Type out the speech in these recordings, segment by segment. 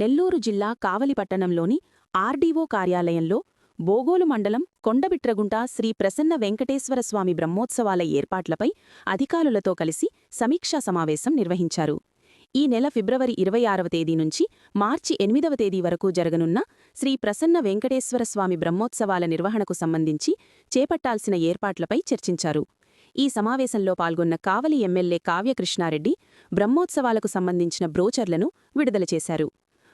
నెల్లూరు జిల్లా కావలిపట్టణంలోని ఆర్డీఓ కార్యాలయంలో బోగోలు మండలం కొండబిట్రగుంట శ్రీ ప్రసన్న వెంకటేశ్వరస్వామి బ్రహ్మోత్సవాల ఏర్పాట్లపై అధికారులతో కలిసి సమీక్షా సమావేశం నిర్వహించారు. ఈ నెల ఫిబ్రవరి ఇరవై ఆరవ తేదీ నుంచి మార్చి ఎనిమిదవ తేదీ వరకు జరగనున్న శ్రీ ప్రసన్న వెంకటేశ్వరస్వామి బ్రహ్మోత్సవాల నిర్వహణకు సంబంధించి చేపట్టాల్సిన ఏర్పాట్లపై చర్చించారు. ఈ సమావేశంలో పాల్గొన్న కావలి ఎమ్మెల్యే కావ్యకృష్ణారెడ్డి బ్రహ్మోత్సవాలకు సంబంధించిన బ్రోచర్లను విడుదల చేశారు.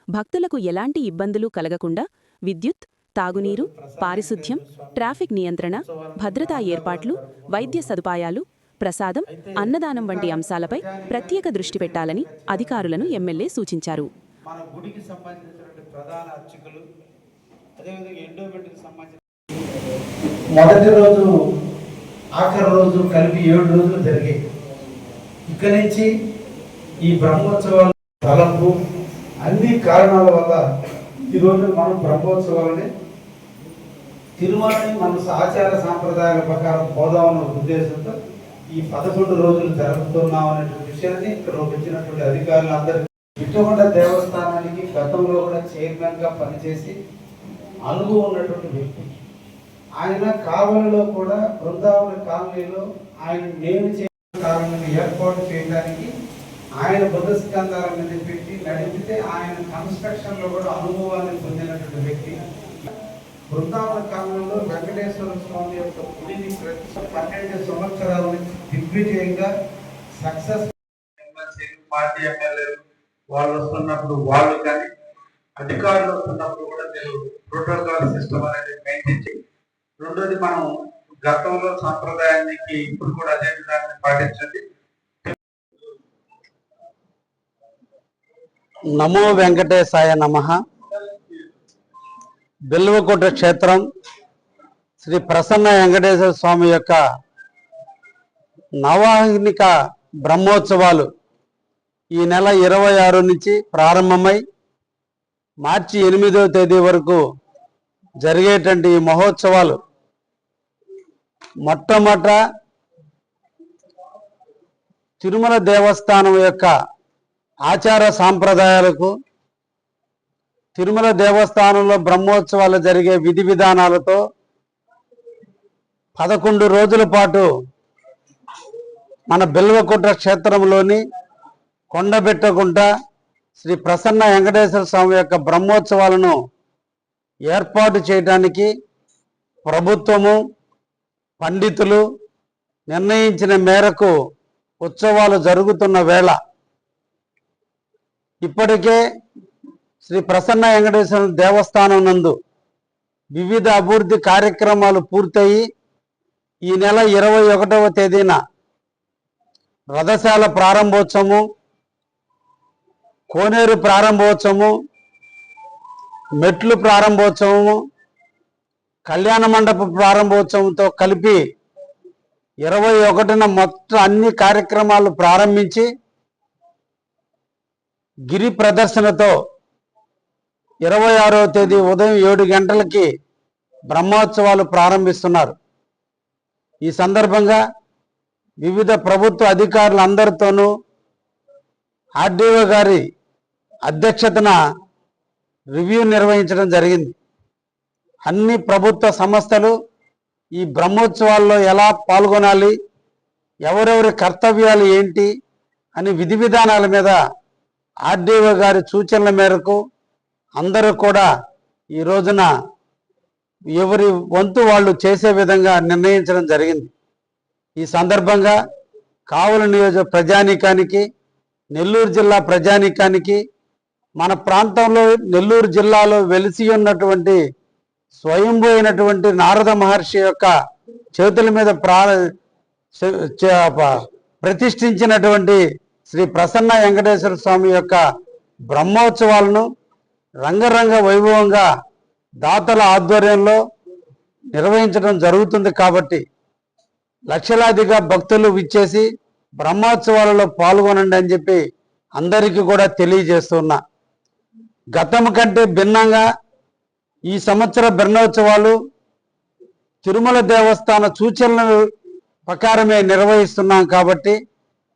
భక్తులకు ఎలాంటి ఇబ్బందులు కలగకుండా విద్యుత్ తాగునీరు పారిశుధ్యం ట్రాఫిక్ నియంత్రణ భద్రతా ఏర్పాట్లు వైద్య సదుపాయాలు ప్రసాదం అన్నదానం వంటి అంశాలపై ప్రత్యేక దృష్టి పెట్టాలని అధికారులను ఎమ్మెల్యే సూచించారు. మన గుడికి సంబంధించినటువంటి ప్రధాన అర్చకులు అదేవిధంగా ఎండోమెంట్కి సంబంధించిన మొదటి రోజు ఆఖరి రోజు కలిపి ఏడు రోజులు జరిగాయి. ఇక్కడి నుంచి ఈ బ్రహ్మోత్సవాల తలంపు అన్ని కారణాల వల్ల ఈరోజు మనం బ్రహ్మోత్సవాలని తిరుమలని మన ఆచార సాంప్రదాయాల ప్రకారం పోదామన్న ఉద్దేశంతో ఈ పదకొండు రోజులు జరుపుతున్నాం అనేటువంటి విషయాన్ని ఇక్కడ వచ్చినటువంటి అధికారులందరికీ ఇటువంటి దేవస్థానానికి గతంలో కూడా చైర్మన్గా పనిచేసి అనుభవం ఉన్నటువంటి వ్యక్తి. ఆయన కావలిలో కూడా బృందావన కాలనీలో ఆయన నేను చేసిన కాలనీని ఏర్పాటు చేయడానికి ఆయన బుధస్కంధాల మీద పెట్టి నడిపితే ఆయన కన్స్ట్రక్షన్లో కూడా అనుభవాన్ని పొందినటువంటి వ్యక్తి. బృందావన కాలంలో వెంకటేశ్వర స్వామి యొక్క గుడిని ప్రతి పన్నెండు సంవత్సరాల నుంచి దిగ్విజయంగా సక్సెస్ పార్టీ ఎమ్మెల్యేలు వాళ్ళు వస్తున్నప్పుడు వాళ్ళు కానీ అధికారులు వస్తున్నప్పుడు కూడా మీరు ప్రోటోకాల్ సిస్టమ్ అనేది మెయింటైన్ రెండోది మనం గతంలో సాంప్రదాయానికి ఇప్పుడు కూడా అదే విధానాన్ని పాటించండి. నమో వెంకటేశాయ నమ. బిల్వకోట క్షేత్రం శ్రీ ప్రసన్న వెంకటేశ్వర స్వామి యొక్క నవాహినిక బ్రహ్మోత్సవాలు ఈ నెల ఇరవై ఆరు నుంచి ప్రారంభమై మార్చి ఎనిమిదవ తేదీ వరకు జరిగేటువంటి ఈ మహోత్సవాలు. మొట్టమొదట తిరుమల దేవస్థానం యొక్క ఆచార సాంప్రదాయాలకు తిరుమల దేవస్థానంలో బ్రహ్మోత్సవాలు జరిగే విధి విధానాలతో పదకొండు రోజుల పాటు మన బిల్వకుట్ర క్షేత్రంలోని కొండబెట్టగుంట శ్రీ ప్రసన్న వెంకటేశ్వర స్వామి యొక్క బ్రహ్మోత్సవాలను ఏర్పాటు చేయడానికి ప్రభుత్వము పండితులు నిర్ణయించిన మేరకు ఉత్సవాలు జరుగుతున్న వేళ ఇప్పటికే శ్రీ ప్రసన్న వెంకటేశ్వర దేవస్థానం నందు వివిధ అభివృద్ధి కార్యక్రమాలు పూర్తయి ఈ నెల ఇరవై ఒకటవ తేదీన రథశాల ప్రారంభోత్సవము కోనేరు ప్రారంభోత్సవము మెట్లు ప్రారంభోత్సవము కళ్యాణ మండప ప్రారంభోత్సవంతో కలిపి ఇరవై ఒకటిన మొత్తం అన్ని కార్యక్రమాలు ప్రారంభించి గిరి ప్రదర్శనతో ఇరవై ఆరవ తేదీ ఉదయం ఏడు గంటలకి బ్రహ్మోత్సవాలు ప్రారంభిస్తున్నారు. ఈ సందర్భంగా వివిధ ప్రభుత్వ అధికారులందరితోనూ ఆర్డీఓ గారి అధ్యక్షతన రివ్యూ నిర్వహించడం జరిగింది. అన్ని ప్రభుత్వ సంస్థలు ఈ బ్రహ్మోత్సవాల్లో ఎలా పాల్గొనాలి ఎవరెవరి కర్తవ్యాలు ఏంటి అని విధి విధానాల మీద ఆర్డీఓ గారి సూచనల మేరకు అందరూ కూడా ఈ రోజున ఎవరి వంతు వాళ్ళు చేసే విధంగా నిర్ణయించడం జరిగింది. ఈ సందర్భంగా కావలి నియోజక ప్రజానీకానికి నెల్లూరు జిల్లా ప్రజానీకానికి మన ప్రాంతంలో నెల్లూరు జిల్లాలో వెలిసి ఉన్నటువంటి స్వయంభూ అయినటువంటి నారద మహర్షి యొక్క చేతుల మీద ప్రా చ- ప్రతిష్ఠించినటువంటి శ్రీ ప్రసన్న వెంకటేశ్వర స్వామి యొక్క బ్రహ్మోత్సవాలను రంగరంగ వైభవంగా దాతల ఆధ్వర్యంలో నిర్వహించడం జరుగుతుంది కాబట్టి లక్షలాదిగా భక్తులు విచ్చేసి బ్రహ్మోత్సవాలలో పాల్గొనండి అని చెప్పి అందరికీ కూడా తెలియజేస్తున్నా. గతం కంటే భిన్నంగా ఈ సంవత్సర బ్రహ్మోత్సవాలు తిరుమల దేవస్థాన సూచనల ప్రకారమే నిర్వహిస్తున్నాం కాబట్టి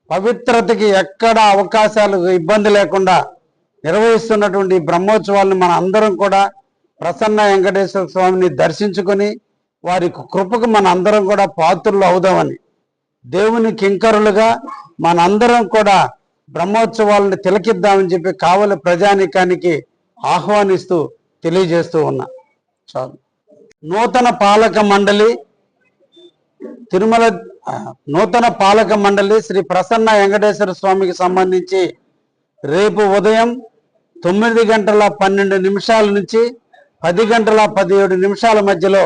పవిత్రతకి ఎక్కడ అవకాశాలు ఇబ్బంది లేకుండా నిర్వహిస్తున్నటువంటి బ్రహ్మోత్సవాలను మన అందరం కూడా ప్రసన్న వెంకటేశ్వర స్వామిని దర్శించుకొని వారి కృపకు మన అందరం కూడా పాత్రులు అవుదామని దేవుని కింకరులుగా మనందరం కూడా బ్రహ్మోత్సవాలను తిలకిద్దామని చెప్పి కావలి ప్రజానికానికి ఆహ్వానిస్తూ తెలియజేస్తూ ఉన్నా. చాలు. నూతన పాలక మండలి తిరుమల నూతన పాలక మండలి శ్రీ ప్రసన్న వెంకటేశ్వర స్వామికి సంబంధించి రేపు ఉదయం తొమ్మిది గంటల పన్నెండు నిమిషాల నుంచి పది గంటల పదిహేడు నిమిషాల మధ్యలో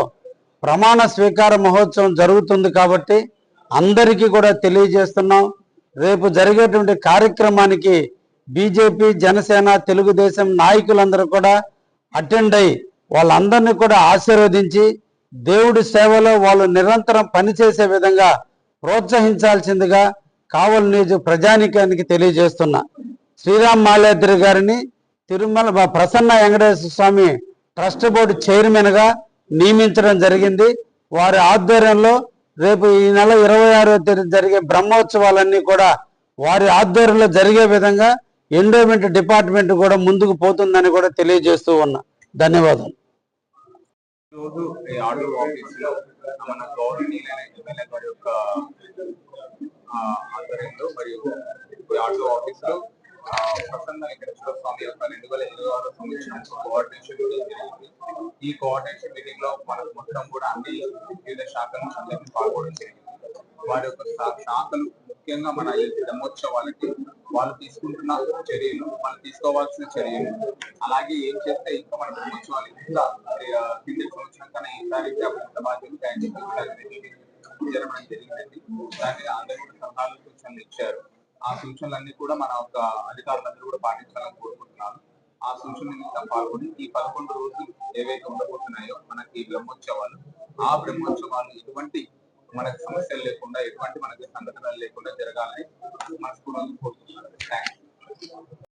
ప్రమాణ స్వీకార మహోత్సవం జరుగుతుంది కాబట్టి అందరికీ కూడా తెలియజేస్తున్నాం. రేపు జరిగేటువంటి కార్యక్రమానికి బీజేపీ జనసేన తెలుగుదేశం నాయకులందరూ కూడా అటెండ్ అయి వాళ్ళందరినీ కూడా ఆశీర్వదించి దేవుడి సేవలో వాళ్ళు నిరంతరం పనిచేసే విధంగా ప్రోత్సహించాల్సిందిగా కావలి నియోజక ప్రజానికానికి తెలియజేస్తున్నా. శ్రీరామ్ మాలేద్రి గారిని తిరుమల ప్రసన్న వెంకటేశ్వర స్వామి ట్రస్ట్ బోర్డు చైర్మన్గా నియమించడం జరిగింది. వారి ఆధ్వర్యంలో రేపు ఈ నెల ఇరవై ఆరో తేదీ జరిగే బ్రహ్మోత్సవాలన్నీ కూడా వారి ఆధ్వర్యంలో జరిగే విధంగా ఎండోమెంట్ డిపార్ట్మెంట్ కూడా ముందుకు పోతుందని కూడా తెలియజేస్తూ ఉన్నా. ధన్యవాదాలు. రోజు ఆర్డర్ ఆఫీస్లో మన గౌరవనీయులైన ఎమ్మెల్యే గారి యొక్క ఆధ్వర్యంలో మరియు ఈ ఆర్డర్ ఆఫీస్లో ప్రసన్న వెంకటేశ్వర స్వామి యొక్క రెండు వేల ఇరవై ఆరు సంవత్సరం కోఆర్డినేషన్ మీటింగ్ జరిగింది. ఈ కోఆర్డినేషన్ మీటింగ్లో మనకు మొత్తం కూడా అన్ని వివిధ శాఖల నుంచి అందరికీ పాల్గొనడం జరిగింది. వారి యొక్క శాఖలు ముఖ్యంగా మన ఈ బ్రహ్మోత్సవాలకి వాళ్ళు తీసుకుంటున్న చర్యలు వాళ్ళు తీసుకోవాల్సిన చర్యలు. అలాగే ఏం చేస్తే ఇంకా మన బ్రహ్మోత్సవాలు ఇంకా ఆ, సంవత్సరం కన్నా ఈసారి బాధ్యత జరగడం జరిగిందండి. దాని మీద అందరూ కూడా సలహాలు సూచనలు ఇచ్చారు. ఆ సూచనలన్నీ కూడా మన యొక్క అధికారులందరూ కూడా పాటించాలని కోరుకుంటున్నాను. ఆ సూచన మీద పాల్గొని ఈ పదకొండు రోజులు ఏవైతే ఉండబోతున్నాయో మనకి బ్రహ్మోత్సవాలు ఆ బ్రహ్మోత్సవాలు ఎటువంటి మనకు సమస్యలు లేకుండా ఎటువంటి మనకి సంఘటనలు లేకుండా జరగాలని మనస్ఫూర్తిగా థ్యాంక్ థ్యాంక్స్